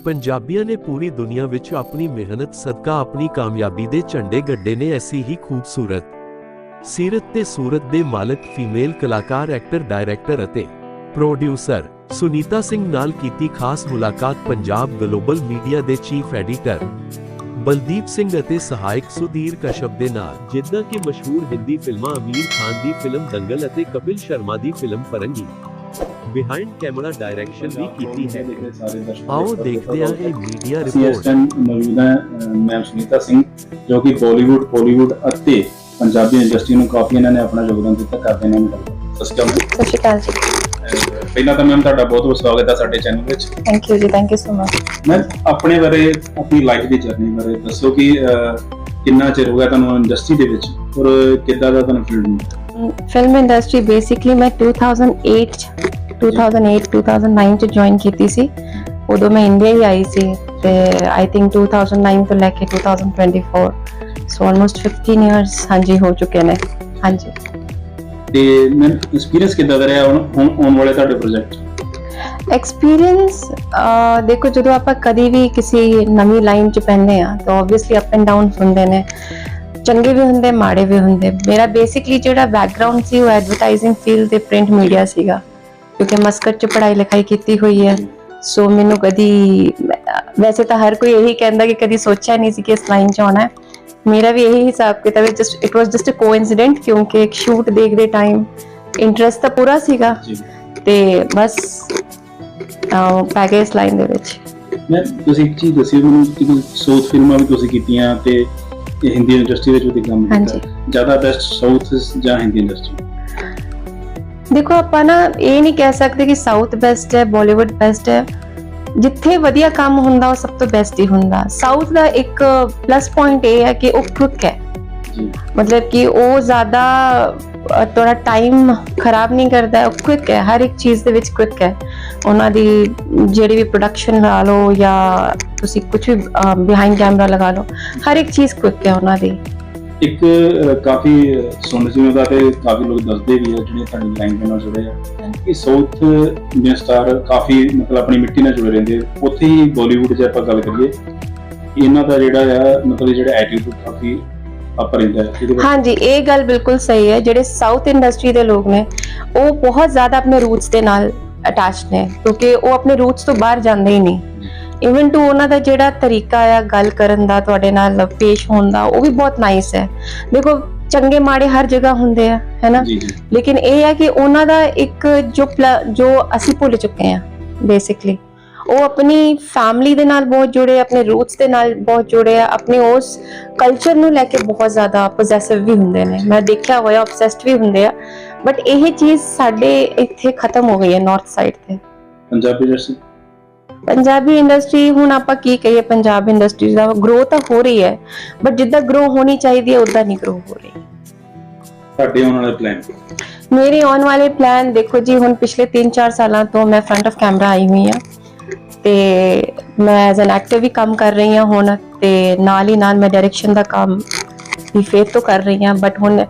ਪੰਜਾਬੀਆਂ ਨੇ ਪੂਰੀ ਦੁਨੀਆ ਵਿੱਚ ਆਪਣੀ ਮਿਹਨਤ, ਸਦਕਾ, ਆਪਣੀ ਕਾਮਯਾਬੀ ਦੇ ਝੰਡੇ ਗੱਡੇ ਨੇ ਐਸੀ ਹੀ ਖੂਬਸੂਰਤ ਸੀਰਤ ਤੇ ਸੂਰਤ ਦੇ ਮਾਲਕ ਫੀਮੇਲ ਕਲਾਕਾਰ, ਐਕਟਰ, ਡਾਇਰੈਕਟਰ ਅਤੇ ਪ੍ਰੋਡਿਊਸਰ ਸੁਨੀਤਾ ਸਿੰਘ ਨਾਲ ਕੀਤੀ ਖਾਸ ਮੁਲਾਕਾਤ ਪੰਜਾਬ ਗਲੋਬਲ ਮੀਡੀਆ ਦੇ ਚੀਫ ਐਡੀਟਰ ਬਲਦੀਪ ਸਿੰਘ ਅਤੇ ਸਹਾਇਕ ਸੁਧੀਰ ਕਸ਼ਪ ਦੇ ਨਾਲ, ਜਿੱਦਾਂ ਕਿ ਮਸ਼ਹੂਰ ਹਿੰਦੀ ਫਿਲਮਾਂ ਅਮੀਰ ਖਾਨ ਦੀ ਫਿਲਮ ਦੰਗਲ ਅਤੇ ਕਪਿਲ ਸ਼ਰਮਾ ਦੀ film Firangi behind camera direction ਵੀ ਕੀਤੀ ਹੈ। ਆਓ ਦੇਖਦੇ ਹਾਂ ਇਹ ਮੀਡੀਆ ਰਿਪੋਰਟ ਟਾਈਮ ਮੌਜੂਦ ਮੈਮ ਸੁਨੀਤਾ ਸਿੰਘ ਜੋ ਕਿ ਬਾਲੀਵੁੱਡ ਪੋਲੀਵੁੱਡ ਅਤੇ ਪੰਜਾਬੀ ਇੰਡਸਟਰੀ ਨੂੰ ਕਾਫੀ ਇਹਨਾਂ ਨੇ ਆਪਣਾ ਯੋਗਦਾਨ ਦਿੱਤਾ ਕਰਦੇ ਨੇ। ਸਤਿ ਸ਼੍ਰੀ ਅਕਾਲ ਜੀ। ਪਹਿਲਾਂ ਤਾਂ ਮੈਮ ਤੁਹਾਡਾ ਬਹੁਤ ਬਹੁਤ ਸਵਾਗਤ ਹੈ ਸਾਡੇ ਚੈਨਲ ਵਿੱਚ। Thank you ji thank you so much ਮੈਂ ਆਪਣੇ ਬਾਰੇ ਆਪਣੀ ਲਾਈਫ ਦੀ ਜਰਨੀ ਬਾਰੇ ਦੱਸੋ ਕਿ ਕਿੰਨਾ ਚਿਰ ਹੋ ਗਿਆ ਤੁਹਾਨੂੰ ਇੰਡਸਟਰੀ ਦੇ ਵਿੱਚ ਔਰ ਕਿੱਦਾਂ ਦਾ ਤੁਹਾਨੂੰ ਫੀਲਡ ਨੂੰ? ਫਿਲਮ ਇੰਡਸਟਰੀ ਬੇਸਿਕਲੀ ਮੈਂ 2008 ਚ 2008 2009 ਚ ਜੁਆਇਨ ਕੀਤੀ ਸੀ। ਉਦੋਂ ਮੈਂ ਇੰਡੀਆ ਹੀ ਆਈ ਸੀ ਤੇ ਆਈ ਥਿੰਕ 2009 ਤੋਂ ਲੈ ਕੇ 2024 ਸੋ ਆਲਮੋਸਟ 15 ਇਅਰਸ ਹਾਂਜੀ ਹੋ ਚੁੱਕੇ ਨੇ। ਹਾਂਜੀ। ਤੇ ਮੈਂ ਐਕਸਪੀਰੀਅੰਸ ਕਿੱਦਾਂ ਦਾ ਰਿਹਾ ਹੁਣ ਹੁਣ ਆਉਣ ਵਾਲੇ ਤੁਹਾਡੇ ਪ੍ਰੋਜੈਕਟ ਐਕਸਪੀਰੀਅੰਸ ਦੇਖੋ ਜਦੋਂ ਆਪਾਂ ਕਦੀ ਵੀ ਕਿਸੇ ਨਵੀਂ ਲਾਈਨ ਚ ਪੈਂਦੇ ਆ ਤਾਂ ਆਬਵੀਅਸਲੀ ਅਪ ਐਂਡ ਡਾਊਨ ਹੁੰਦੇ ਨੇ। ਚੰਗੇ ਵੀ ਹੁੰਦੇ ਮਾੜੇ ਵੀ ਹੁੰਦੇ। ਮੇਰਾ ਬੇਸਿਕਲੀ ਜਿਹੜਾ ਬੈਕਗ੍ਰਾਉਂਡ ਸੀ ਉਹ ਐਡਵਰਟਾਈਜ਼ਿੰਗ ਫੀਲਡ ਤੇ ਪ੍ਰਿੰਟ ਮੀਡੀਆ ਸੀਗਾ। ਕਿਉਂਕਿ ਮਸਕਟ ਚ ਪੜ੍ਹਾਈ ਲਿਖਾਈ ਕੀਤੀ ਹੋਈ ਹੈ। ਸੋ ਮੈਨੂੰ ਕਦੀ ਵੈਸੇ ਤਾਂ ਹਰ ਕੋਈ ਇਹੀ ਕਹਿੰਦਾ ਕਿ ਕਦੀ ਸੋਚਿਆ ਨਹੀਂ ਸੀ ਕਿ ਇਸ ਲਾਈਨ 'ਚ ਆਉਣਾ ਹੈ। ਮੇਰਾ ਵੀ ਇਹੀ ਹਿਸਾਬ ਕਿਤਾਬ ਹੈ just it was just a coincident ਕਿਉਂਕਿ ਇੱਕ ਸ਼ੂਟ ਦੇਖਦੇ ਟਾਈਮ ਇੰਟਰਸਟ ਤਾਂ ਪੂਰਾ ਸੀਗਾ। ਤੇ ਬਸ ਪੈ ਗਏ ਇਸ ਲਾਈਨ ਦੇ ਵਿੱਚ। ਮੈਂ ਤੁਸੀਂ ਇੱਕ ਚੀਜ਼ ਦੱਸੀ ਮੈਨੂੰ ਕਿ ਸਾਊਥ ਫਿਲਮਾਂ ਵੀ ਤੁਸੀਂ ਕੀਤੀਆਂ ਤੇ ਇਹ ਹਿੰਦੀ ਇੰਡਸਟਰੀ ਵਿੱਚ ਵੀ ਤੁਸੀਂ ਕੰਮ ਕੀਤਾ ਹਾਂਜੀ। ਜ਼ਿਆਦਾ ਬੈਸਟ ਸਾਊਥ ਜਾਂ ਹਿੰਦੀ ਇੰਡਸਟਰੀ ਦੇਖੋ ਆਪਾਂ ਨਾ ਇਹ ਨਹੀਂ ਕਹਿ ਸਕਦੇ ਕਿ ਸਾਊਥ ਬੈਸਟ ਹੈ ਬਾਲੀਵੁੱਡ ਬੈਸਟ ਹੈ। ਜਿੱਥੇ ਵਧੀਆ ਕੰਮ ਹੁੰਦਾ ਉਹ ਸਭ ਤੋਂ ਬੈਸਟ ਹੀ ਹੁੰਦਾ। ਸਾਊਥ ਦਾ ਇੱਕ ਪਲੱਸ ਪੁਆਇੰਟ ਇਹ ਹੈ ਕਿ ਉਹ ਕੁਇਕ ਹੈ ਜੀ। ਮਤਲਬ ਕਿ ਉਹ ਜ਼ਿਆਦਾ ਅ, ਟਾਈਮ ਖਰਾਬ ਨਹੀਂ ਕਰਦਾ ਉਹ ਕੁਇਕ ਹੈ ਹਰ ਇੱਕ ਚੀਜ਼ ਦੇ ਵਿੱਚ ਕੁਇਕ ਹੈ। ਉਹਨਾਂ ਦੀ ਜਿਹੜੀ ਵੀ ਪ੍ਰੋਡਕਸ਼ਨ ਲਾ ਲਓ ਜਾਂ ਤੁਸੀਂ ਕੁਝ ਵੀ ਬਿਹਾਈਂਡ ਕੈਮਰਾ ਲਗਾ ਲਓ ਹਰ ਇੱਕ ਚੀਜ਼ ਕੁਇਕ ਹੈ ਉਹਨਾਂ ਦੀ। ਇੱਕ ਕਾਫੀ ਸੁਣ ਸੀ ਉਹਦਾ ਤੇ ਕਾਫੀ ਲੋਕ ਦੱਸਦੇ ਵੀ ਆ ਜਿਹੜੇ ਤੁਹਾਡੀ ਲਾਈਨ ਨਾਲ ਜੁੜੇ ਆ ਕਿ ਸਾਊਥ ਦੇ ਸਟਾਰ ਕਾਫੀ ਮਤਲਬ ਆਪਣੀ ਮਿੱਟੀ ਨਾਲ ਜੁੜੇ ਰਹਿੰਦੇ ਉੱਥੇ ਹੀ ਬਾਲੀਵੁੱਡ 'ਚ ਆਪਾਂ ਗੱਲ ਕਰੀਏ ਇਹਨਾਂ ਦਾ ਜਿਹੜਾ ਆ ਮਤਲਬ ਜਿਹੜਾ ਐਟੀਟਿਊਡ ਕਾਫੀ ਅਪ ਰਹਿੰਦਾ ਹੈ ਇਹਦੇ ਬਾਰੇ। ਹਾਂਜੀ ਇਹ ਗੱਲ ਬਿਲਕੁਲ ਸਹੀ ਹੈ। ਜਿਹੜੇ ਸਾਊਥ ਇੰਡਸਟਰੀ ਦੇ ਲੋਕ ਨੇ ਉਹ ਬਹੁਤ ਜ਼ਿਆਦਾ ਆਪਣੇ ਰੂਟਸ ਦੇ ਨਾਲ ਅਟੈਚਡ ਨੇ ਕਿਉਂਕਿ ਉਹ ਆਪਣੇ ਰੂਟਸ ਤੋਂ ਬਾਹਰ ਜਾਂਦੇ ਹੀ ਨਹੀਂ। ਇਵਨ ਟੂ ਉਹਨਾਂ ਦਾ ਜਿਹੜਾ ਤਰੀਕਾ ਆ ਗੱਲ ਕਰਨ ਦਾ ਤੁਹਾਡੇ ਨਾਲ ਪੇਸ਼ ਹੋਣ ਦਾ ਉਹ ਵੀ ਬਹੁਤ ਨਾਈਸ ਹੈ। ਦੇਖੋ ਚੰਗੇ ਮਾੜੇ ਹਰ ਜਗ੍ਹਾ ਹੁੰਦੇ ਆ ਹੈਨਾ ਜੀ ਜੀ। ਲੇਕਿਨ ਇਹ ਹੈ ਕਿ ਉਹਨਾਂ ਦਾ ਇੱਕ ਜੋ ਪਲ- ਜੋ ਅਸੀਂ ਭੁੱਲ ਚੁੱਕੇ ਆ ਬੇਸਿਕਲੀ ਉਹ ਆਪਣੀ ਫੈਮਿਲੀ ਦੇ ਨਾਲ ਬਹੁਤ ਜੁੜੇ ਆ, ਆਪਣੇ ਰੂਟਸ ਦੇ ਨਾਲ ਬਹੁਤ ਜੁੜੇ ਆ ਆਪਣੇ ਉਸ ਕਲਚਰ ਨੂੰ ਲੈ ਕੇ ਬਹੁਤ ਜ਼ਿਆਦਾ ਪੋਜੈਸਿਵ ਵੀ ਹੁੰਦੇ ਨੇ। ਮੈਂ ਦੇਖਿਆ ਹੋਇਆ ਆਬਸੈਸਡ ਵੀ ਹੁੰਦੇ ਆ। ਬਟ ਇਹ ਚੀਜ਼ ਸਾਡੇ ਇੱਥੇ ਖਤਮ ਹੋ ਗਈ ਹੈ ਨਾਰਥ ਸਾਈਡ ਤੇ। ਪੰਜਾਬੀ ਇੰਡਸਟਰੀ ਪੰਜਾਬੀ ਇੰਡਸਟਰੀ ਹੁਣ ਆਪਾਂ ਕੀ ਕਹੀਏ ਪੰਜਾਬ ਇੰਡਸਟਰੀ ਦਾ ਗਰੋ ਤਾਂ ਹੋ ਰਹੀ ਹੈ ਬਟ ਜਿੱਦਾਂ ਗਰੋ ਹੋਣੀ ਚਾਹੀਦੀ ਹੈ ਉਦਾਂ ਨਹੀਂ ਗਰੋ ਹੋ ਰਹੀ। ਤੁਹਾਡੇ ਆਉਣ ਵਾਲੇ ਪਲਾਨ ਮੇਰੇ ਆਉਣ ਵਾਲੇ ਪਲਾਨ ਦੇਖੋ ਜੀ ਹੁਣ ਪਿਛਲੇ 3-4 ਸਾਲਾਂ ਤੋਂ ਮੈਂ ਫਰੰਟ ਆਫ ਕੈਮਰਾ ਆਈ ਹੋਈ ਹਾਂ। ਤੇ ਮੈਂ ਐਜ਼ ਐਨ ਐਕਟਰ ਵੀ ਕੰਮ ਕਰ ਰਹੀ ਹਾਂ ਹੁਣ ਤੇ ਨਾਲ ਹੀ ਨਾਲ ਮੈਂ ਡਾਇਰੈਕਸ਼ਨ ਦਾ ਕੰਮ ਵੀ ਫੇਰ ਤੋਂ ਕਰ ਰਹੀ ਹਾਂ ਬਟ ਹੁਣ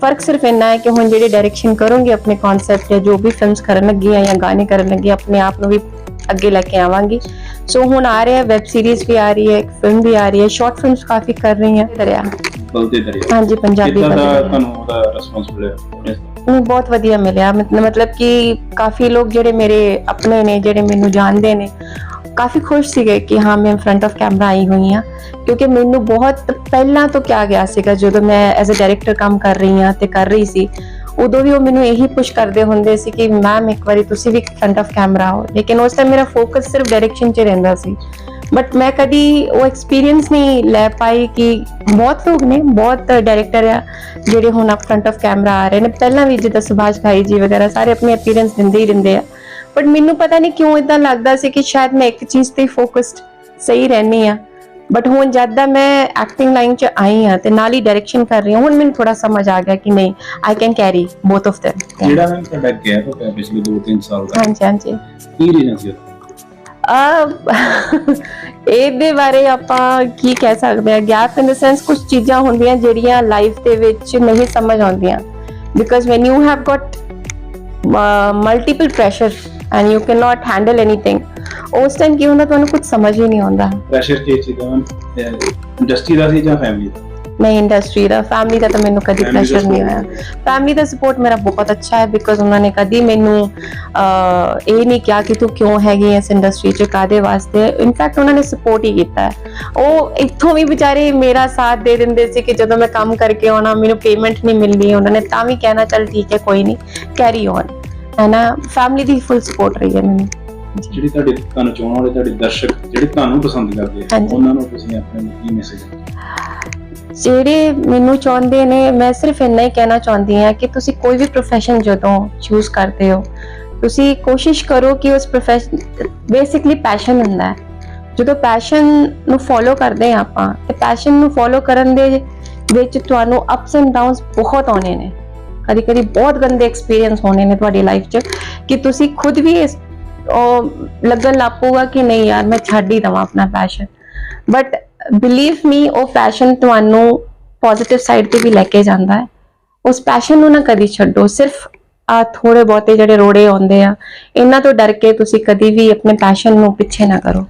ਫ਼ਰਕ ਸਿਰਫ ਇੰਨਾ ਹੈ ਕਿ ਹੁਣ ਜਿਹੜੀ ਡਾਇਰੈਕਸ਼ਨ ਕਰੂੰਗੀ ਆਪਣੇ ਕਨਸੈਪਟ ਜਾਂ ਜੋ ਵੀ ਫਿਲਮਸ ਕਰਨ ਲੱਗੀ ਹਾਂ ਜਾਂ ਗਾਣੇ ਕਰਨ ਲੱਗੀ ਆਪਣੇ ਆਪ ਨੂੰ ਵੀ ਅੱਗੇ ਲੈ ਕੇ ਆਵਾਂਗੀ। ਸੋ ਹੁਣ ਆ ਰਿਹਾ ਵੈਬ ਸੀਰੀਜ਼ ਵੀ ਆ ਰਹੀ ਹੈ ਇੱਕ ਫਿਲਮ ਵੀ ਆ ਰਹੀ ਹੈ ਸ਼ਾਰਟ ਫਿਲਮਸ ਕਾਫੀ ਕਰ ਰਹੀ ਹਾਂ ਦਰਿਆ। ਬਲਦੇ ਦਰਿਆ। ਹਾਂਜੀ ਪੰਜਾਬੀ ਦਾ ਤੁਹਾਨੂੰ ਉਹਦਾ ਰਿਸਪੌਂਸ ਮਿਲਿਆ? ਮੈਨੂੰ ਬਹੁਤ ਵਧੀਆ ਮਿਲਿਆ। ਮਤਲਬ ਕਿ ਕਾਫੀ ਲੋਕ ਜਿਹੜੇ ਮੇਰੇ ਆਪਣੇ ਨੇ, ਜਿਹੜੇ ਮੈਨੂੰ ਜਾਣਦੇ ਨੇ, ਕਾਫੀ ਖੁਸ਼ ਸੀਗੇ ਕਿ ਹਾਂ, ਮੈਂ ਫਰੰਟ ਆਫ ਕੈਮਰਾ ਆਈ ਹੋਈ ਆ ਕਿਉਂਕਿ ਮੈਨੂੰ ਬਹੁਤ ਪਹਿਲਾਂ ਤੋਂ ਕਿਹਾ ਗਿਆ ਸੀਗਾ, ਜਦੋਂ ਮੈਂ ਐਜ਼ ਅ ਡਾਇਰੈਕਟਰ ਕੰਮ ਕਰ ਰਹੀ ਹਾਂ ਤੇ ਕਰ ਰਹੀ ਸੀ, ਉਦੋਂ ਵੀ ਉਹ ਮੈਨੂੰ ਇਹੀ ਪੁਸ਼ ਕਰਦੇ ਹੁੰਦੇ ਸੀ ਕਿ ਮੈਮ ਇੱਕ ਵਾਰੀ ਤੁਸੀਂ ਵੀ ਫਰੰਟ ਆਫ ਕੈਮਰਾ ਆਓ। ਲੇਕਿਨ ਉਸ ਟਾਈਮ ਮੇਰਾ ਫੋਕਸ ਸਿਰਫ ਡਾਇਰੈਕਸ਼ਨ 'ਚ ਰਹਿੰਦਾ ਸੀ। ਬਟ ਮੈਂ ਕਦੀ ਉਹ ਐਕਸਪੀਰੀਅੰਸ ਨਹੀਂ ਲੈ ਪਾਈ ਕਿ ਬਹੁਤ ਲੋਕ ਨੇ ਬਹੁਤ ਡਾਇਰੈਕਟਰ ਆ ਜਿਹੜੇ ਹੁਣ ਅਪ ਫਰੰਟ ਆਫ ਕੈਮਰਾ ਆ ਰਹੇ ਨੇ ਪਹਿਲਾਂ ਵੀ ਜਿੱਦਾਂ ਸੁਭਾਸ਼ ਭਾਈ ਜੀ ਵਗੈਰਾ ਸਾਰੇ ਆਪਣੀ ਅਪੀਅਰੈਂਸ ਦਿੰਦੇ ਹੀ ਰਹਿੰਦੇ ਆ ਬਟ ਮੈਨੂੰ ਪਤਾ ਨਹੀਂ ਕਿਉਂ ਇਦਾਂ ਲੱਗਦਾ ਸੀ ਕਿ ਸ਼ਾਇਦ ਮੈਂ ਇੱਕ ਚੀਜ਼ ਤੇ ਫੋਕਸਡ ਸਹੀ ਰਹਿਣੀ ਆ ਬਟ ਹੁਣ ਜਦ ਦਾ ਮੈਂ ਐਕਟਿੰਗ ਲਾਈਨ 'ਚ ਆਈ ਆ ਤੇ ਨਾਲ ਹੀ ਡਾਇਰੈਕਸ਼ਨ ਕਰ ਰਹੀ ਹਾਂ ਹੁਣ ਮੈਨੂੰ ਥੋੜਾ ਸਮਝ ਆ ਗਿਆ ਕਿ ਨਹੀਂ I can carry both of them ਜਿਹੜਾ ਮੈਂ ਤੁਹਾਡਾ ਗੈਪ ਹੋ ਗਿਆ ਪਿਛਲੇ 2-3 ਸਾਲ ਦਾ। ਹਾਂਜੀ ਹਾਂਜੀ ਕੀ ਰੀਜ਼ਨ ਸੀ? ਇਹਦੇ ਬਾਰੇ ਆਪਾਂ ਕੀ ਕਹਿ ਸਕਦੇ ਆ ਗੈਪ ਇਨ ਦ ਸੈਂਸ ਕੁਝ ਚੀਜ਼ਾਂ ਹੁੰਦੀਆਂ ਜਿਹੜੀਆਂ ਲਾਈਫ ਦੇ ਵਿੱਚ ਨਹੀਂ ਸਮਝ ਆਉਂਦੀਆਂ। Because when you have got multiple pressure and you can not handle anything ਉਸ ਟਾਈਮ ਕੀ ਹੁੰਦਾ? ਤੁਹਾਨੂੰ ਕੁਝ ਸਮਝ ਹੀ ਨਹੀਂ ਆਉਂਦਾ। ਪ੍ਰੈਸ਼ਰ ਕੀ ਚੀਜ਼ ਦਾ ਇੰਡਸਟਰੀ ਦਾ ਸੀ ਜਾਂ ਫੈਮਿਲੀ ਦਾ? ਨਹੀਂ ਇੰਡਸਟਰੀ ਦਾ ਫੈਮਿਲੀ ਦਾ ਤਾਂ ਮੈਨੂੰ ਕਦੀ ਪ੍ਰੈਸ਼ਰ ਨਹੀਂ ਹੋਇਆ। ਫੈਮਿਲੀ ਦਾ ਸਪੋਰਟ ਮੇਰਾ ਬਹੁਤ ਅੱਛਾ ਹੈ ਬਿਕੋਜ਼ ਉਹਨਾਂ ਨੇ ਕਦੀ ਮੈਨੂੰ ਇਹ ਨਹੀਂ ਕਿਹਾ ਕਿ ਤੂੰ ਕਿਉਂ ਹੈਗੀ ਇਸ ਇੰਡਸਟਰੀ 'ਚ ਕਾਦੇ ਵਾਸਤੇ। ਇਨਫੈਕਟ ਉਹਨਾਂ ਨੇ ਸਪੋਰਟ ਹੀ ਕੀਤਾ ਉਹ ਇੱਥੋਂ ਵੀ ਵਿਚਾਰੇ ਮੇਰਾ ਸਾਥ ਦੇ ਦਿੰਦੇ ਸੀ ਕਿ ਜਦੋਂ ਮੈਂ ਕੰਮ ਕਰਕੇ ਆਉਣਾ ਮੈਨੂੰ ਪੇਮੈਂਟ ਨਹੀਂ ਮਿਲਦੀ ਉਹਨਾਂ ਨੇ ਤਾਂ ਵੀ ਕਹਿਣਾ ਚੱਲ ਠੀਕ ਹੈ ਕੋਈ ਨਹੀਂ ਕੈਰੀ ਔਨ ਹੈ ਨਾ? ਫੈਮਿਲੀ ਦੀ ਫੁੱਲ ਸਪੋਰਟ ਰਹੀ ਹੈ ਮੈਨੂੰ। ਜਿਹੜੀ ਤੁਹਾਡੇ ਤੁਹਾਨੂੰ ਚਾਹਣ ਵਾਲੇ ਤੁਹਾਡੇ ਦਰਸ਼ਕ ਜਿਹੜੇ ਤੁਹਾਨੂੰ ਪਸੰਦ ਕਰਦੇ ਆ। ਉਹਨਾਂ ਨੂੰ ਤੁਸੀਂ ਆਪਣੇ ਕੀ ਮੈਸੇਜ ਜਿਹੜੇ ਮੈਨੂੰ ਚਾਹੁੰਦੇ ਨੇ, ਮੈਂ ਸਿਰਫ ਇੰਨਾ ਹੀ ਕਹਿਣਾ ਚਾਹੁੰਦੀ ਹਾਂ ਕਿ ਤੁਸੀਂ ਕੋਈ ਵੀ profession ਜਦੋਂ ਚੂਜ਼ ਕਰਦੇ ਹੋ, ਤੁਸੀਂ ਕੋਸ਼ਿਸ਼ ਕਰੋ ਕਿ ਉਸ profession ਬੇਸਿਕਲੀ ਪੈਸ਼ਨ ਹੁੰਦਾ ਹੈ। ਜਦੋਂ ਪੈਸ਼ਨ ਨੂੰ ਫੋਲੋ ਕਰਦੇ ਹਾਂ ਆਪਾਂ, ਤੇ ਪੈਸ਼ਨ ਨੂੰ ਫੋਲੋ ਕਰਨ ਦੇ ਵਿੱਚ ਤੁਹਾਨੂੰ ਅਪਸ ਐਂਡ ਡਾਊਨਸ ਬਹੁਤ ਆਉਣੇ ਨੇ। ਕਦੀ ਕਦੀ ਬਹੁਤ ਗੰਦੇ ਐਕਸਪੀਰੀਅੰਸ ਹੋਣੇ ਨੇ ਤੁਹਾਡੀ ਲਾਈਫ 'ਚ ਕਿ ਤੁਸੀਂ ਖੁਦ ਵੀ ਇਸ ਉਹ ਲੱਗਣ ਲੱਗ ਪਊਗਾ ਕਿ ਨਹੀਂ ਯਾਰ, ਮੈਂ ਛੱਡ ਹੀ ਦਵਾਂ ਆਪਣਾ ਪੈਸ਼ਨ ਬਟ ਬਿਲੀਵ ਮੀ ਉਹ ਪੈਸ਼ਨ ਤੁਹਾਨੂੰ ਪੋਜ਼ਿਟਿਵ ਸਾਈਡ ਤੇ ਵੀ ਲੈ ਕੇ ਜਾਂਦਾ ਹੈ। ਉਸ ਪੈਸ਼ਨ ਨੂੰ ਨਾ ਕਦੀ ਛੱਡੋ, ਸਿਰਫ ਆ ਥੋੜੇ ਬਹੁਤੇ ਜਿਹੜੇ ਰੋੜੇ ਆਉਂਦੇ ਆ, ਇਹਨਾਂ ਤੋਂ ਡਰ ਕੇ ਤੁਸੀਂ ਕਦੀ ਵੀ ਆਪਣੇ ਪੈਸ਼ਨ ਨੂੰ ਪਿੱਛੇ ਨਾ ਕਰੋ।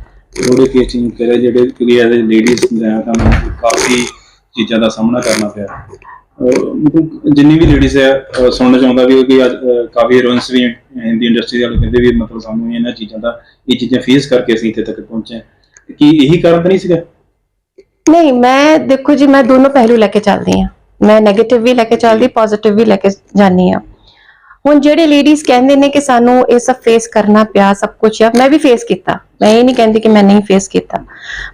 ਥੋੜੇ ਕੇਸ ਚੇਂਜ ਕਰੇ ਜਿਹੜੇ ਕਿ ਐਜ਼ ਲੇਡੀਜ਼ ਦਾ ਤੁਹਾਨੂੰ ਕਾਫੀ ਚੀਜ਼ਾਂ ਦਾ ਸਾਹਮਣਾ ਕਰਨਾ ਪਿਆ। ਅਹ ਮਤਲਬ ਜਿੰਨੀ ਵੀ ਲੇਡੀਜ਼ ਹੈ, ਅਹ ਸੁਣਨਾ ਚਾਹੁੰਦਾ ਵੀ ਕਿ ਅੱਜ, ਅਹ ਕਾਫੀ ਹੀਰੋਇਨਸ ਵੀ ਹਿੰਦੀ ਇੰਡਸਟਰੀ ਵਾਲੇ ਕਹਿੰਦੇ ਵੀ ਮਤਲਬ ਸਾਨੂੰ ਇਹਨਾਂ ਚੀਜ਼ਾਂ ਦਾ, ਇਹ ਚੀਜ਼ਾਂ ਫੇਸ ਕਰਕੇ ਅਸੀਂ ਇੱਥੇ ਤੱਕ ਪਹੁੰਚੇ ਹਾਂ। ਕੀ ਇਹੀ ਕਾਰਨ ਤਾਂ ਨਹੀਂ ਸੀਗਾ? ਨਹੀਂ ਮੈਂ ਦੇਖੋ ਜੀ ਮੈਂ ਦੋਨੋਂ ਪਹਿਲੂ ਲੈ ਕੇ ਚੱਲਦੀ ਆ ਮੈਂ 네ਗੇਟਿਵ ਵੀ ਲੈ ਕੇ ਚੱਲਦੀ ਪੋਜ਼ਿਟਿਵ ਵੀ ਲੈ ਕੇ ਜਾਂਦੀ ਆ ਹੁਣ ਜਿਹੜੇ ਲੇਡੀਜ਼ ਕਹਿੰਦੇ ਨੇ ਕਿ ਸਾਨੂੰ ਇਹ ਸਭ ਫੇਸ ਕਰਨਾ ਪਿਆ ਸਭ ਕੁਝ ਆ ਮੈਂ ਵੀ ਫੇਸ ਕੀਤਾ। ਮੈਂ ਇਹ ਨਹੀਂ ਕਹਿੰਦੀ ਕਿ ਮੈਂ ਨਹੀਂ ਫੇਸ ਕੀਤਾ।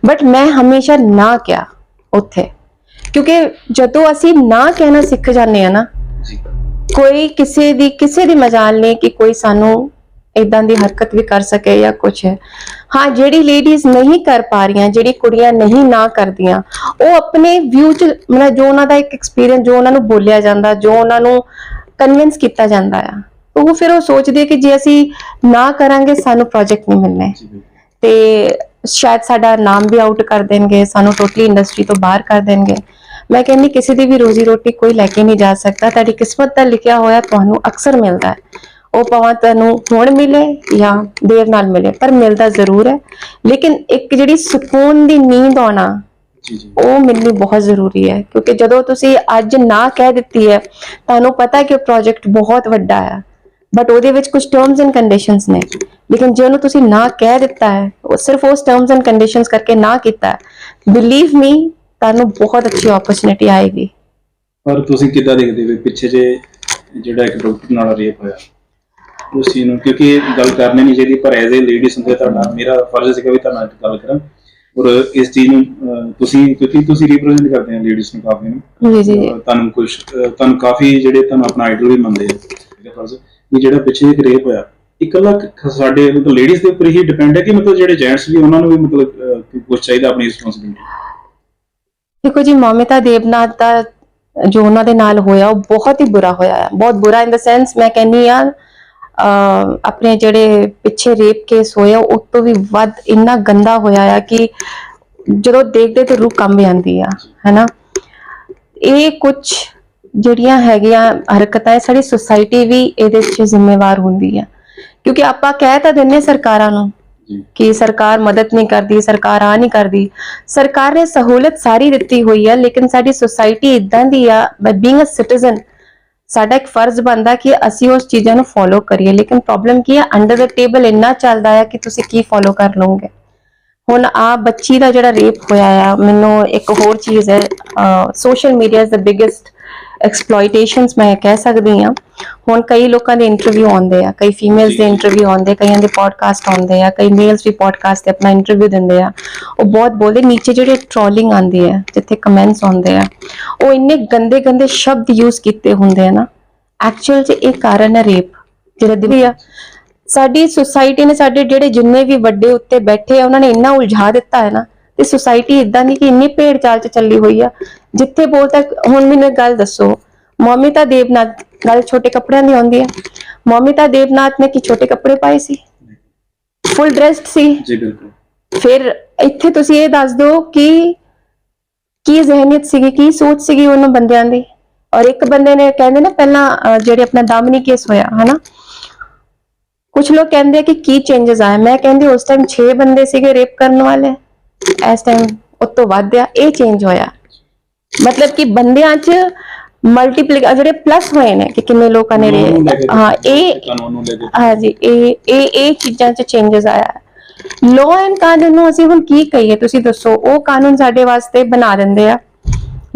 ਬਟ ਮੈਂ ਹਮੇਸ਼ਾ ਨਾ ਕਿਹਾ ਉੱਥੇ। ਕਿਉਂਕਿ ਜਦੋਂ ਅਸੀਂ ਨਾ ਕਹਿਣਾ ਸਿੱਖ ਜਾਂਦੇ ਆ ਨਾ ਜੀ। ਕੋਈ ਕਿਸੇ ਦੀ ਕਿਸੇ ਦੀ ਮਜਾਲ ਨਹੀਂ ਕਿ ਕੋਈ ਸਾਨੂੰ ਇਦਾਂ ਦੀ ਹਰਕਤ ਵੀ ਕਰ ਸਕੇ ਜਾਂ ਕੁਝ ਹੈ। ਹਾਂ ਜਿਹੜੀ ਲੇਡੀਜ਼ ਨਹੀਂ ਕਰ ਪਾ ਰਹੀਆਂ ਜਿਹੜੀ ਕੁੜੀਆਂ ਨਹੀਂ ਨਾ ਕਰਦੀਆਂ ਉਹ ਆਪਣੇ ਵਿਊ ਚ ਮਤਲਬ ਜੋ ਉਹਨਾਂ ਦਾ ਇੱਕ ਐਕਸਪੀਰੀਅੰਸ ਜੋ ਉਹਨਾਂ ਨੂੰ ਬੋਲਿਆ ਜਾਂਦਾ ਜੋ ਉਹਨਾਂ ਨੂੰ ਕਨਵਿੰਸ ਕੀਤਾ ਜਾਂਦਾ ਆ ਉਹ ਫਿਰ ਉਹ ਸੋਚਦੇ ਕਿ ਜੇ ਅਸੀਂ ਨਾ ਕਰਾਂਗੇ ਸਾਨੂੰ ਪ੍ਰੋਜੈਕਟ ਨਹੀਂ ਮਿਲਣੇ। ਤੇ ਸ਼ਾਇਦ ਸਾਡਾ ਨਾਮ ਵੀ ਆਊਟ ਕਰ ਦੇਣਗੇ ਸਾਨੂੰ ਟੋਟਲੀ ਇੰਡਸਟਰੀ ਤੋਂ ਬਾਹਰ ਕਰ ਦੇਣਗੇ। ਮੈਂ ਕਹਿੰਦੀ ਕਿਸੇ ਦੀ ਵੀ ਰੋਜ਼ੀ ਰੋਟੀ ਕੋਈ ਲੈ ਕੇ ਨਹੀਂ ਜਾ ਸਕਦਾ। ਤੁਹਾਡੀ ਕਿਸਮਤ ਦਾ ਲਿਖਿਆ ਹੋਇਆ ਤੁਹਾਨੂੰ ਅਕਸਰ ਮਿਲਦਾ ਹੈ। ਉਹ ਭਾਵੇਂ ਤੁਹਾਨੂੰ ਹੁਣ ਮਿਲੇ ਜਾਂ ਦੇਰ ਨਾਲ ਮਿਲੇ ਪਰ ਮਿਲਦਾ ਜ਼ਰੂਰ ਹੈ। ਲੇਕਿਨ ਇੱਕ ਜਿਹੜੀ ਸਕੂਨ ਦੀ ਨੀਂਦ ਆਉਣਾ ਜੀ ਜੀ। ਉਹ ਮਿਲਣੀ ਬਹੁਤ ਜ਼ਰੂਰੀ ਹੈ ਕਿਉਂਕਿ ਜਦੋਂ ਤੁਸੀਂ ਅੱਜ ਨਾ ਕਹਿ ਦਿੱਤੀ ਹੈ ਤੁਹਾਨੂੰ ਪਤਾ ਹੈ ਕਿ ਉਹ ਪ੍ਰੋਜੈਕਟ ਬਹੁਤ ਵੱਡਾ ਹੈ ਬਟ ਉਹਦੇ ਵਿੱਚ ਕੁਝ ਟਰਮਸ ਐਂਡ ਕੰਡੀਸ਼ਨਸ ਨੇ। ਲੇਕਿਨ ਜੇ ਉਹਨੂੰ ਤੁਸੀਂ ਨਾ ਕਹਿ ਦਿੱਤਾ ਹੈ ਉਹ ਸਿਰਫ ਉਸ ਟਰਮਸ ਐਂਡ ਕੰਡੀਸ਼ਨਸ ਕਰਕੇ ਨਾ ਕੀਤਾ ਬਿਲੀਵ ਮੀ ਤੁਹਾਨੂੰ ਬਹੁਤ ਅੱਛੀ ਓਪਰਚੁਨਿਟੀ ਆਏਗੀ। ਪਰ ਤੁਸੀਂ ਕਿੱਦਾਂ ਦੇਖਦੇ ਹੋ ਪਿੱਛੇ ਜੇ ਜਿਹੜਾ ਇੱਕ ਡਾਕਟਰ ਨਾਲ ਰੇਪ ਹੋਇਆ? ਉਸ ਚੀਜ਼ ਨੂੰ ਕਿਉਂਕਿ ਇਹ ਗੱਲ ਕਰਨੀ ਨਹੀਂ ਚਾਹੀਦੀ ਪਰ ਐਜ਼ ਅ ਲੇਡੀਜ਼ ਹੁੰਦੇ ਤੁਹਾਡਾ ਮੇਰਾ ਫਰਜ਼ ਸੀਗਾ ਵੀ ਤੁਹਾਡੇ ਨਾਲ ਗੱਲ ਕਰਾਂ। ਔਰ ਇਸ ਚੀਜ਼ ਨੂੰ ਤੁਸੀਂ ਕਿਉਂਕਿ ਤੁਸੀਂ ਰਿਪਰੈਜ਼ੈਂਟ ਕਰਦੇ ਹੋ ਲੇਡੀਜ਼ ਨੂੰ ਕਾਫੀ ਨੂੰ? ਜੀ। ਜੀ ਤੁਹਾਨੂੰ ਕੁਝ ਤੁਹਾਨੂੰ ਕਾਫੀ ਜਿਹੜੇ ਤੁਹਾਨੂੰ ਆਪਣਾ ਆਈਡਲ ਵੀ ਮੰਨਦੇ ਆ ਮੇਰਾ ਫਰਜ਼? ਵੀ ਜਿਹੜਾ ਪਿੱਛੇ ਇੱਕ ਰੇਪ ਹੋਇਆ ਇਕੱਲਾ ਸਾਡੇ ਮਤਲਬ ਲੇਡੀਜ਼ ਦੇ ਉੱਪਰ ਹੀ ਡਿਪੈਂਡ ਹੈ ਕਿ ਮਤਲਬ ਜਿਹੜੇ ਜੈਂਟਸ ਵੀ ਉਹਨਾਂ ਨੂੰ ਵੀ ਮਤਲਬ ਕੁਝ ਚਾਹੀਦਾ ਆਪਣੀ ਰਿਸਪੌਂਸਿਬਿਲਿਟੀ ਦੇਖੋ ਜੀ ਮਮਿਤਾ ਦੇਵਨਾਥ ਦਾ ਜੋ ਉਹਨਾਂ ਦੇ ਨਾਲ ਹੋਇਆ ਉਹ ਬਹੁਤ ਹੀ ਬੁਰਾ ਹੋਇਆ ਹੈ। ਬਹੁਤ ਬੁਰਾ ਇਨ ਦਾ ਸੈਂਸ ਮੈਂ ਕਹਿੰਨੀ ਆ ਆਪਣੇ ਜਿਹੜੇ ਪਿੱਛੇ ਰੇਪ ਕੇਸ ਹੋਇਆ ਉਹ ਤੋਂ ਵੀ ਵੱਧ ਇੰਨਾ ਗੰਦਾ ਹੋਇਆ ਆ ਕਿ ਜਦੋਂ ਦੇਖਦੇ ਤੇ ਰੂਹ ਕੰਬ ਜਾਂਦੀ ਆ ਹੈਨਾ? ਇਹ ਕੁਝ ਜਿਹੜੀਆਂ ਹੈਗੀਆਂ ਹਰਕਤਾਂ ਇਹ ਸਾਡੀ ਸੁਸਾਇਟੀ ਵੀ ਇਹਦੇ ਵਿੱਚ ਜ਼ਿੰਮੇਵਾਰ ਹੁੰਦੀ ਆ। ਕਿਉਂਕਿ ਆਪਾਂ ਕਹਿ ਤਾਂ ਦਿੰਨੇ ਸਰਕਾਰਾਂ ਨੂੰ ਕਿ ਸਰਕਾਰ ਮਦਦ ਨਹੀਂ ਕਰਦੀ ਸਰਕਾਰ ਆ ਨਹੀਂ ਕਰਦੀ। ਸਰਕਾਰ ਨੇ ਸਹੂਲਤ ਸਾਰੀ ਦਿੱਤੀ ਹੋਈ ਹੈ ਲੇਕਿਨ ਸਾਡੀ ਸੁਸਾਇਟੀ ਇਦਾਂ ਦੀ ਆ ਬੀਇੰਗ ਅ ਸਿਟੀਜ਼ਨ ਸਾਡਾ ਇੱਕ ਫਰਜ਼ ਬਣਦਾ ਕਿ ਅਸੀਂ ਉਸ ਚੀਜ਼ਾਂ ਨੂੰ ਫੋਲੋ ਕਰੀਏ। ਲੇਕਿਨ ਪ੍ਰੋਬਲਮ ਕੀ ਹੈ? ਅੰਡਰ ਦ ਟੇਬਲ ਇੰਨਾ ਚੱਲਦਾ ਹੈ ਕਿ ਤੁਸੀਂ ਕੀ ਫੋਲੋ ਕਰ ਲਓਗੇ? ਹੁਣ ਆ ਬੱਚੀ ਦਾ ਜਿਹੜਾ ਰੇਪ ਹੋਇਆ ਆ, ਮੈਨੂੰ ਇੱਕ ਹੋਰ ਚੀਜ਼ ਹੈ social media is the biggest exploitations ਮੈਂ ਕਹਿ ਸਕਦੀ ਹਾਂ। ਹੁਣ ਕਈ ਲੋਕਾਂ ਦੇ ਇੰਟਰਵਿਊ ਆਉਂਦੇ ਆ ਕਈ ਫੀਮੇਲਸ ਦੇ ਇੰਟਰਵਿਊ ਆਉਂਦੇ ਕਈਆਂ ਦੇ ਪੋਡਕਾਸਟ ਆਉਂਦੇ ਆ ਕਈ ਮੇਲਸ ਵੀ ਪੋਡਕਾਸਟ ਤੇ ਆਪਣਾ ਇੰਟਰਵਿਊ ਦਿੰਦੇ ਆ। ਉਹ ਬਹੁਤ ਬੋਲਦੇ ਨੀਚੇ ਜਿਹੜੇ ਟ੍ਰੋਲਿੰਗ ਆਉਂਦੀ ਹੈ ਜਿੱਥੇ ਕਮੈਂਟਸ ਆਉਂਦੇ ਆ ਉਹ ਇੰਨੇ ਗੰਦੇ ਗੰਦੇ ਸ਼ਬਦ ਯੂਜ਼ ਕੀਤੇ ਹੁੰਦੇ ਆ ਨਾ। ਐਕਚੁਅਲ 'ਚ ਇਹ ਕਾਰਨ ਹੈ ਰੇਪ ਜਿਹੜਾ ਦਿਵੀ ਆ। ਸਾਡੀ ਸੁਸਾਇਟੀ ਨੇ ਸਾਡੇ ਜਿਹੜੇ ਜਿੰਨੇ ਵੀ ਵੱਡੇ ਉੱਤੇ ਬੈਠੇ ਆ ਉਹਨਾਂ ਨੇ ਇੰਨਾ ਉਲਝਾ ਦਿੱਤਾ ਹੈ ਨਾ ਤੇ ਸੁਸਾਇਟੀ ਇਦਾਂ ਦੀ ਕਿ ਇੰਨੀ ਭੇੜ ਚਾਲ ਚ ਚੱਲੀ ਹੋਈ ਆ ਜਿੱਥੇ ਬੋਲ ਤੱਕ ਹੁਣ ਮੈਨੂੰ ਇੱਕ ਗੱਲ ਦੱਸੋ। ਮਮਿਤਾ ਦੇਵਨਾਥ ਗੱਲ ਛੋਟੇ ਕੱਪੜਿਆਂ ਦੀ ਆਉਂਦੀ ਹੈ ਮਮਿਤਾ ਦੇਵਨਾਥ ਨੇ ਕੀ ਛੋਟੇ ਕੱਪੜੇ ਪਾਏ ਸੀ? ਫੁੱਲ ਡਰੈਸਡ ਸੀ? ਜੀ ਬਿਲਕੁਲ। ਫਿਰ ਇੱਥੇ ਤੁਸੀਂ ਇਹ ਦੱਸ ਦਿਓ ਕਿ ਕੀ ਜ਼ਿਹਨੀਅਤ ਸੀਗੀ ਕੀ ਸੋਚ ਸੀਗੀ ਉਹਨਾਂ ਬੰਦਿਆਂ ਦੀ? ਔਰ ਇੱਕ ਬੰਦੇ ਨੇ ਕਹਿੰਦੇ ਨਾ ਪਹਿਲਾਂ ਜਿਹੜੇ ਆਪਣਾ ਦਾਮਨੀ ਕੇਸ ਹੋਇਆ ਹਨਾ? ਕੁਝ ਲੋਕ ਕਹਿੰਦੇ ਆ ਕਿ ਕੀ ਚੇਂजेस ਆਏ ਮੈਂ ਕਹਿੰਦੀ ਉਸ ਟਾਈਮ 6 ਬੰਦੇ ਸੀਗੇ ਰੇਪ ਕਰਨ ਵਾਲੇ। ਇਸ ਟਾਈਮ ਉਸ ਤੋਂ ਵੱਧ ਆ ਇਹ ਚੇਂਜ ਹੋਇਆ। ਮਤਲਬ ਕਿ ਬੰਦਿਆਂ 'ਚ ਮਲਟੀਪਲੀ ਜਿਹੜੇ ਪਲੱਸ ਹੋਏ ਨੇ ਕਿ ਕਿੰਨੇ ਲੋਕਾਂ ਨੇ ਕਾਨੂੰਨ ਨੂੰ ਲੈ ਕੇ ਹਾਂ ਇਹ ਕਾਨੂੰਨ ਨੂੰ ਲੈ ਕੇ ਹਾਂਜੀ ਇਹ ਇਹ ਇਹ ਚੀਜ਼ਾਂ 'ਚ ਚੇਂजेस ਆਇਆ ਲੋ ਐਂਡ ਕਾਨੂੰਨ ਨੂੰ ਅਸੀਂ ਹੁਣ ਕੀ ਕਹੀਏ ਤੁਸੀਂ ਦੱਸੋ ਉਹ ਕਾਨੂੰਨ ਸਾਡੇ ਵਾਸਤੇ ਬਣਾ ਦਿੰਦੇ ਆ।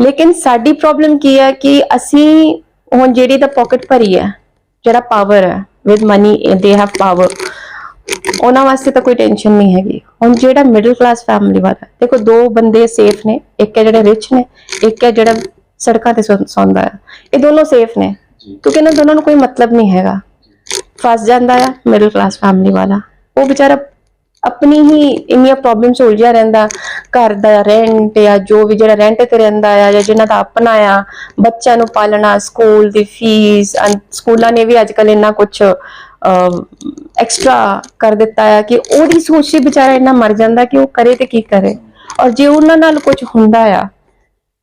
ਲੇਕਿਨ ਸਾਡੀ ਪ੍ਰੋਬਲਮ ਕੀ ਹੈ ਕਿ ਅਸੀਂ ਹੁਣ ਜਿਹੜੀ ਤਾਂ ਪਾਕਟ ਭਰੀ ਹੈ ਜਿਹੜਾ ਪਾਵਰ ਹੈ with money they have power ਉਹਨਾਂ ਵਾਸਤੇ ਤਾਂ ਕੋਈ ਟੈਨਸ਼ਨ ਨਹੀਂ ਹੈਗੀ। ਹੁਣ ਜਿਹੜਾ ਮਿਡਲ ਕਲਾਸ ਫੈਮਿਲੀ ਵਾਲਾ ਦੇਖੋ ਦੋ ਬੰਦੇ ਸੇਫ ਨੇ ਇੱਕ ਹੈ ਜਿਹੜੇ ਰਿਚ ਨੇ ਇੱਕ ਹੈ ਜਿਹੜਾ ਸੜਕਾਂ ਤੇ ਸੌਂਦਾ ਹੈ ਇਹ ਦੋਨੋਂ ਸੇਫ ਨੇ। ਕਿਉਂਕਿ ਇਹਨਾਂ ਦੋਨਾਂ ਨੂੰ ਕੋਈ ਮਤਲਬ ਨਹੀਂ ਹੈਗਾ। ਫਸ ਜਾਂਦਾ ਆ ਮਿਡਲ ਕਲਾਸ ਫੈਮਿਲੀ ਵਾਲਾ। ਉਹ ਵਿਚਾਰਾ ਆਪਣੀ ਹੀ ਇੰਨੀਆਂ ਪ੍ਰੋਬਲਮਸ ਉਲਝਿਆ ਰਹਿੰਦਾ। ਘਰ ਦਾ ਰੈਂਟ ਜਾਂ ਜੋ ਵੀ ਜਿਹੜਾ ਰੈਂਟ ਤੇ ਰਹਿੰਦਾ ਆ ਜਾਂ ਜਿਨ੍ਹਾਂ ਦਾ ਆਪਣਾ ਆ ਬੱਚਿਆਂ ਨੂੰ ਪਾਲਣਾ ਸਕੂਲ ਦੀ ਫੀਸ ਸਕੂਲਾਂ ਨੇ ਵੀ ਅੱਜਕੱਲ ਇੰਨਾ ਕੁਝ ਐਕਸਟਰਾ ਕਰ ਦਿੱਤਾ ਆ ਕਿ ਉਹਦੀ ਸੋਚ ਹੀ ਵਿਚਾਰਾ ਇੰਨਾ ਮਰ ਜਾਂਦਾ ਕਿ ਉਹ ਕਰੇ ਤੇ ਕੀ ਕਰੇ। ਔਰ ਜੇ ਉਹਨਾਂ ਨਾਲ ਕੁਝ ਹੁੰਦਾ ਆ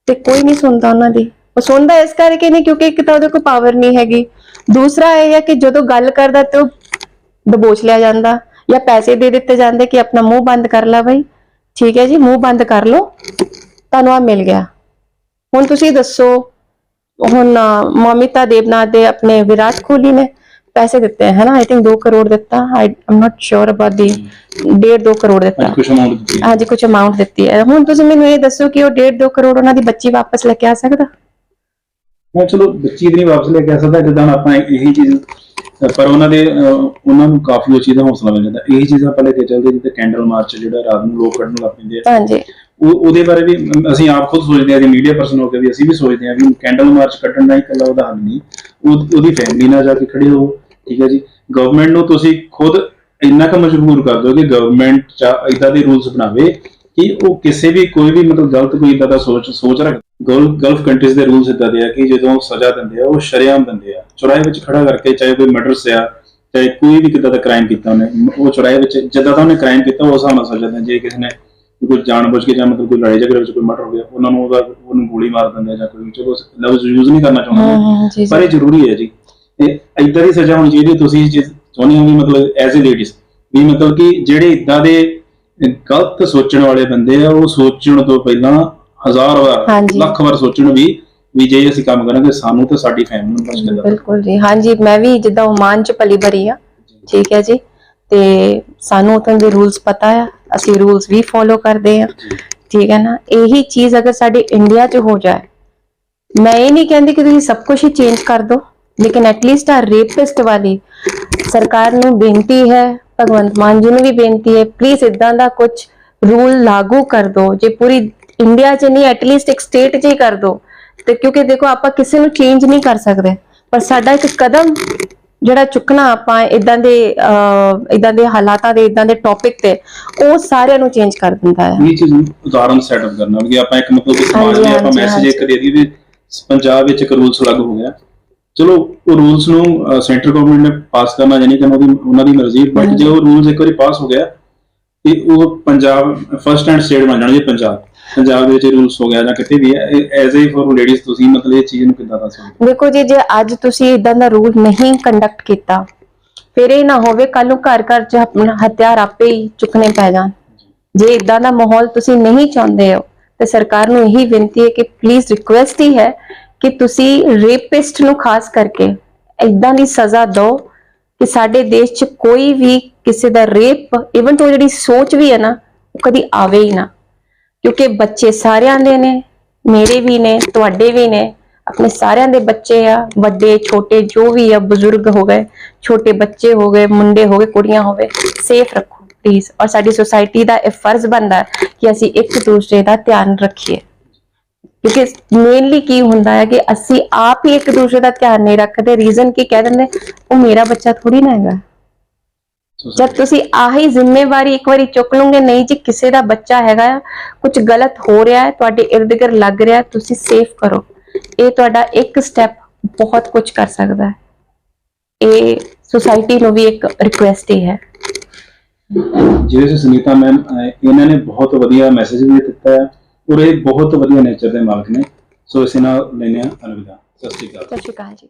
ਤੇ ਕੋਈ ਨਹੀਂ ਸੁਣਦਾ ਉਹਨਾਂ ਦੀ। ਉਹ ਸੁਣਦਾ ਇਸ ਕਰਕੇ ਨਹੀਂ ਕਿਉਂਕਿ ਇੱਕ ਤਾਂ ਉਹਦੇ ਕੋਲ ਪਾਵਰ ਨਹੀਂ ਹੈਗੀ। ਦੂਸਰਾ ਇਹ ਹੈ ਕਿ ਜਦੋਂ ਗੱਲ ਕਰਦਾ ਤੇ ਉਹ ਦਬੋਚ ਲਿਆ ਜਾਂਦਾ ਜਾਂ ਪੈਸੇ ਦੇ ਦਿੱਤੇ ਜਾਂਦੇ ਕਿ ਆਪਣਾ ਮੂੰਹ ਬੰਦ ਕਰ ਲੈ ਬਈ। ਠੀਕ ਹੈ ਜੀ ਮੂੰਹ ਬੰਦ ਕਰ ਲਓ। ਤੁਹਾਨੂੰ ਆ ਮਿਲ ਗਿਆ। ਹੁਣ ਤੁਸੀਂ ਦੱਸੋ ਹੁਣ ਅ, ਦੇਵਨਾਥ ਦੇ ਆਪਣੇ ਵਿਰਾਟ ਕੋਹਲੀ ਨੇ ਪੈਸੇ ਦਿੱਤੇ ਹੈ ਨਾ ਆਈ ਥਿੰਕ 2 ਕਰੋੜ ਦਿੱਤਾ। I am not sure about the 1.5 2 crore ਦਿੱਤਾ। ਕੁਝ ਅਮਾਉਂਟ ਦਿੱਤੀ ਹੈ। ਹਾਂਜੀ ਕੁਝ ਅਮਾਉਂਟ ਦਿੱਤੀ ਹੈ। ਹੁਣ ਤੁਸੀਂ ਮੈਨੂੰ ਇਹ ਦੱਸੋ ਕਿ ਉਹ 1.5 2 ਕਰੋੜ ਉਹਨਾਂ ਦੀ ਬੱਚੀ ਵਾਪਸ ਲੈ ਕੇ ਆ ਸਕਦਾ? ਮੈਂ ਚਲੋ ਬੱਚੀ ਦੀ ਨਹੀਂ ਵਾਪਸ ਲੈ ਕੇ ਆ ਸਕਦਾ ਜਿੱਦਾਂ ਆਪਾਂ ਇਹੀ ਚੀਜ਼ ਪਰ ਉਹਨਾਂ ਦੇ ਉਹਨਾਂ ਨੂੰ ਕਾਫੀ ਉਹ ਚੀਜ਼ ਦਾ ਹੌਸਲਾ ਮਿਲ ਜਾਂਦਾ। ਇਹੀ ਚੀਜ਼ਾਂ ਆਪਾਂ ਲੈ ਕੇ ਚੱਲਦੇ ਜਿੱਦਾਂ ਕੈਂਡਲ ਮਾਰਚ ਜਿਹੜਾ ਰਾਤ ਨੂੰ ਲੋਕ ਕੱਢਣ ਲੱਗ ਪੈਂਦੇ ਆ। ਹਾਂਜੀ। ਉਹ ਉਹਦੇ ਬਾਰੇ ਵੀ ਅਸੀਂ ਆਪ ਖੁਦ ਸੋਚਦੇ ਆ ਜੇ ਮੀਡੀਆ ਪਰਸਨ ਹੋ ਕੇ ਵੀ ਅਸੀਂ ਵੀ ਸੋਚਦੇ ਆ ਵੀ ਕੈਂਡਲ ਮਾਰਚ ਕੱਢਣ ਦਾ ਇਕੱਲਾ ਉਹਦਾ ਹੱਲ ਨਹੀਂ ਉਹਦੀ ਫੈਮਿਲੀ ਨਾਲ ਜਾ ਕੇ ਖੜੇ ਹੋ ਠੀਕ ਹੈ ਜੀ। ਗਵਰਨਮੈਂਟ ਨੂੰ ਤੁਸੀਂ ਖੁਦ ਇੰਨਾ ਕੁ ਮਜਬੂਰ ਕਰ ਦਿਓ ਕਿ ਗਵਰਨਮੈਂਟ ਇਦਾਂ ਦੇ ਰੂਲਸ ਬਣਾਵੇ ਕਿ ਉਹ ਕਿਸੇ ਵੀ ਕੋਈ ਵੀ ਮਤਲਬ ਗਲਤ ਕੋਈ ਇਦਾਂ ਦਾ ਸੋਚ ਸੋਚ ਰੱਖ ਗਲਫ ਗਲਫ ਕੰਟਰੀਜ਼ ਦੇ ਰੂਲਸ ਇਦਾਂ ਦੇ ਆ ਕਿ ਜਦੋਂ ਸਜ਼ਾ ਦਿੰਦੇ ਆ, ਉਹ ਸ਼ਰੇਆਮ ਦਿੰਦੇ ਆ। ਚੁਰਾਹੇ ਵਿੱਚ ਖੜਾ ਕਰਕੇ ਚਾਹੇ ਕੋਈ ਮਰਡਰਸ ਆ, ਚਾਹੇ ਕੋਈ ਵੀ ਕਿੱਦਾਂ ਦਾ ਕ੍ਰਾਈਮ ਕੀਤਾ ਉਹਨੇ, ਉਹ ਚੁਰਾਹੇ ਵਿੱਚ ਜਿੱਦਾਂ ਦਾ ਉਹਨੇ ਕ੍ਰਾਈਮ ਕੀਤਾ ਉਸ ਹਿਸਾਬ ਨਾਲ ਸਜ਼ਾ ਦਿੰਦੇ ਜੇ ਕਿਸੇ ਨੇ ਕੋਈ ਜਾਣਬੁੱਝ ਕੇ ਜਾਂ ਮਤਲਬ ਕੋਈ ਲੜਾਈ ਝਗੜੇ ਵਿੱਚ ਕੋਈ ਮਰਡਰ ਹੋ ਗਿਆ ਉਹਨਾਂ ਨੂੰ ਉਹਦਾ ਉਹਨੂੰ ਗੋਲੀ ਮਾਰ ਦਿੰਦੇ ਆ ਜਾਂ ਕੋਈ ਚਲੋ ਲਫ਼ਜ਼ ਯੂਜ਼ ਨਹੀਂ ਕਰਨਾ ਚਾਹੁੰਦਾ। ਪਰ ਇਹ ਜ਼ਰੂਰੀ ਹੈ ਜੀ। ਤੇ ਇਦਾਂ ਦੀ ਸਜ਼ਾ ਹੋਣੀ ਚਾਹੀਦੀ। ਤੁਸੀਂ ਜੇ ਚਾਹੁੰਦੇ ਹੋ ਵੀ ਮਤਲਬ ਐਜ਼ ਅ ਲੇਡੀਜ਼ ਵੀ ਮਤਲਬ ਕਿ ਜਿਹੜੇ ਇਦਾਂ ਦੇ ਗਲਤ ਸੋਚਣ ਵਾਲੇ ਬੰਦੇ ਆ ਉਹ ਸੋਚਣ ਤੋਂ ਪਹਿਲਾਂ ਹਜ਼ਾਰ ਵਾਰ। ਲੱਖ ਵਾਰ ਸੋਚਣ ਵੀ ਵੀ ਜੇ ਅਸੀਂ ਕੰਮ ਕਰਾਂਗੇ ਸਾਨੂੰ ਤੇ ਸਾਡੀ ਫੈਮਿਲੀ ਨੂੰ ਬਚ ਕੇ ਬਿਲਕੁਲ ਜੀ। ਹਾਂਜੀ ਮੈਂ ਵੀ ਜਿੱਦਾਂ ਓਮਾਨ ਚ ਪਲੀ ਭਰੀ ਆ। ਠੀਕ ਹੈ ਜੀ। ਤੇ ਸਾਨੂੰ ਉਤਨ ਦੇ ਰੂਲਸ ਪਤਾ ਆ ਅਸੀਂ ਰੂਲਸ ਵੀ ਫੋਲੋ ਕਰਦੇ ਆ ਠੀਕ ਹੈ ਨਾ? ਇਹੀ ਚੀਜ਼ ਅਗਰ ਸਾਡੇ ਇੰਡੀਆ 'ਚ ਹੋ ਜਾਏ ਮੈਂ ਇਹ ਨਹੀਂ ਕਹਿੰਦੀ ਕਿ ਤੁਸੀਂ ਸਭ ਕੁਝ ਹੀ ਚੇਂਜ ਕਰ ਦਿਓ ਲੇਕਿਨ ਐਟਲੀਸਟ ਆ ਰੇਪਿਸਟ ਵਾਲੀ ਸਰਕਾਰ ਨੂੰ ਬੇਨਤੀ ਹੈ ਭਗਵੰਤ ਮਾਨ ਜੀ ਨੂੰ ਵੀ ਬੇਨਤੀ ਹੈ ਪਲੀਜ਼ ਇਦਾਂ ਦਾ ਕੁਝ ਰੂਲ ਲਾਗੂ ਕਰ ਦਿਓ ਜੇ ਪੂਰੀ ਇੰਡੀਆ 'ਚ ਨਹੀਂ ਐਟਲੀਸਟ ਇੱਕ ਸਟੇਟ 'ਚ ਹੀ ਕਰ ਦਿਓ ਤੇ ਕਿਉਂਕਿ ਦੇਖੋ ਆਪਾਂ ਕਿਸੇ ਨੂੰ ਚੇਂਜ ਨਹੀਂ ਕਰ ਸਕਦੇ ਪਰ ਸਾਡਾ ਇੱਕ ਕਦਮ ਜਿਹੜਾ ਚੁੱਕਣਾ ਆਪਾਂ ਇਦਾਂ ਦੇ ਇਦਾਂ ਦੇ ਹਾਲਾਤਾਂ ਦੇ ਇਦਾਂ ਦੇ ਟੌਪਿਕ ਤੇ ਉਹ ਸਾਰਿਆਂ ਨੂੰ ਚੇਂਜ ਕਰ ਦਿੰਦਾ ਹੈ ਇਹ ਚੀਜ਼ ਨੂੰ ਉਦਾਹਰਨ ਸੈਟਅਪ ਕਰਨਾ ਵੀ ਆਪਾਂ ਇੱਕ ਮਤਲਬ ਕਿ ਸਮਾਜ ਦੇ ਆਪਾਂ ਮੈਸੇਜ ਇੱਕ। ਦੇ ਦਈਏ ਵੀ ਪੰਜਾਬ ਵਿੱਚ ਇੱਕ ਰੂਲਸ ਲਾਗੂ ਹੋ ਗਿਆ ਚਲੋ ਉਹ ਰੂਲਸ ਨੂੰ ਸੈਂਟਰ ਗਵਰਨਮੈਂਟ ਨੇ ਪਾਸ ਕਰਨਾ ਜਾਂ ਨਹੀਂ ਕਰਨਾ ਉਹਦੀ ਉਹਨਾਂ ਦੀ ਮਰਜ਼ੀ ਬਟ। ਜੇ ਉਹ ਰੂਲਸ ਇੱਕ ਵਾਰੀ ਪਾਸ ਹੋ ਗਿਆ ਤੇ ਉਹ ਪੰਜਾਬ ਫਸਟ ਐਂਡ ਸਟੇਟ ਬਣ ਜਾਣਗੇ ਪੰਜਾਬ। ਪੰਜਾਬ ਦੇ ਵਿੱਚ ਰੂਲਸ ਹੋ ਗਿਆ ਜਾਂ ਕਿਤੇ ਵੀ ਹੈ ਐਜ਼ ਏ ਫॉर ਲੇਡੀਜ਼ ਤੁਸੀਂ ਮਤਲਬ ਇਹ ਚੀਜ਼ ਨੂੰ ਕਿੱਦਾਂ ਦਾ ਸਮਝਦੇ ਦੇਖੋ ਜੀ, ਜੇ ਅੱਜ ਤੁਸੀਂ ਇਦਾਂ ਦਾ ਰੂਲ ਨਹੀਂ ਕੰਡਕਟ ਕੀਤਾ, ਫਿਰ ਇਹ ਨਾ ਹੋਵੇ ਕੱਲ ਨੂੰ ਘਰ ਘਰ ਚ ਆਪਣਾ ਹਥਿਆਰ ਆਪੇ ਹੀ ਚੁੱਕਣੇ ਪੈ ਜਾਣ। ਜੇ ਇਦਾਂ ਦਾ ਮਾਹੌਲ ਤੁਸੀਂ ਨਹੀਂ ਚਾਹੁੰਦੇ ਹੋ, ਤੇ ਸਰਕਾਰ ਨੂੰ ਇਹੀ ਬੇਨਤੀ ਹੈ ਕਿ ਪਲੀਜ਼ ਰਿਕੁਐਸਟ ਹੀ ਹੈ ਕਿ ਤੁਸੀਂ ਰੇਪਿਸਟ ਨੂੰ ਖਾਸ ਕਰਕੇ ਇਦਾਂ ਦੀ ਸਜ਼ਾ ਦਿਓ ਕਿ ਸਾਡੇ ਦੇਸ਼ 'ਚ ਕੋਈ ਵੀ ਕਿਸੇ ਦਾ ਰੇਪ ਇਵਨ ਤੋਂ ਜਿਹੜੀ ਸੋਚ ਵੀ ਹੈ ਨਾ, ਉਹ ਕਦੀ ਆਵੇ ਹੀ ਨਾ। ਕਿਉਂਕਿ ਬੱਚੇ ਸਾਰਿਆਂ ਦੇ ਨੇ, ਮੇਰੇ ਵੀ ਨੇ, ਤੁਹਾਡੇ ਵੀ ਨੇ। ਆਪਣੇ ਸਾਰਿਆਂ ਦੇ ਬੱਚੇ ਆ, ਵੱਡੇ, ਛੋਟੇ, ਜੋ ਵੀ ਆ, ਬਜ਼ੁਰਗ ਹੋ ਗਏ, ਛੋਟੇ ਬੱਚੇ ਹੋ ਗਏ, ਮੁੰਡੇ ਹੋ ਗਏ, ਕੁੜੀਆਂ ਹੋ ਗਏ ਸੇਫ ਰੱਖੋ ਪਲੀਜ਼ ਔਰ ਸਾਡੀ ਸੋਸਾਇਟੀ ਦਾ ਇਹ ਫਰਜ਼ ਬਣਦਾ ਕਿ ਅਸੀਂ ਇੱਕ ਦੂਸਰੇ ਦਾ ਧਿਆਨ ਰੱਖੀਏ। ਕਿਉਂਕਿ ਮੇਨਲੀ ਕੀ ਹੁੰਦਾ ਹੈ ਕਿ ਅਸੀਂ ਆਪ ਹੀ ਇੱਕ ਦੂਸਰੇ ਦਾ ਧਿਆਨ ਨਹੀਂ ਰੱਖਦੇ ਰੀਜ਼ਨ ਕੀ ਕਹਿ ਦਿੰਦੇ? ਉਹ ਮੇਰਾ ਬੱਚਾ ਥੋੜੀ ਨਾ ਹੈਗਾ। ਜਦ ਤੁਸੀਂ ਆਹੀ ਜ਼ਿੰਮੇਵਾਰੀ ਇੱਕ ਵਾਰੀ ਚੁੱਕ ਲਓਗੇ ਨਹੀਂ ਜੀ ਕਿਸੇ ਦਾ ਬੱਚਾ ਹੈਗਾ ਆ ਕੁਝ ਗਲਤ ਹੋ ਰਿਹਾ ਹੈ ਤੁਹਾਡੇ ਗਿਰਦ ਲੱਗ ਰਿਹਾ ਤੁਸੀਂ ਸੇਫ ਕਰੋ। ਇਹ ਤੁਹਾਡਾ ਇੱਕ ਸਟੈਪ ਬਹੁਤ ਕੁਝ ਕਰ ਸਕਦਾ ਹੈ। ਇਹ ਸੋਸਾਇਟੀ ਨੂੰ ਵੀ ਇੱਕ ਰਿਕੁਐਸਟ ਹੀ ਹੈ। ਵਿੱਚ ਸੁਨੀਤਾ ਮੈਮ ਇਹਨਾਂ ਨੇ ਬਹੁਤ ਵਧੀਆ ਮੈਸੇਜ ਵੀ ਦਿੱਤਾ ਹੈ। ਉਰੇ ਬਹੁਤ ਵਧੀਆ ਨੇਚਰ ਦੇ ਮਾਲਕ ਨੇ। ਸੋ ਇਸੇ ਨਾਲ ਲੈਨੇ ਆ ਅਲਵਿਦਾ। ਸਤਿ ਸ਼੍ਰੀ ਅਕਾਲ। ਸਤਿ ਸ਼੍ਰੀ ਅਕਾਲ ਜੀ।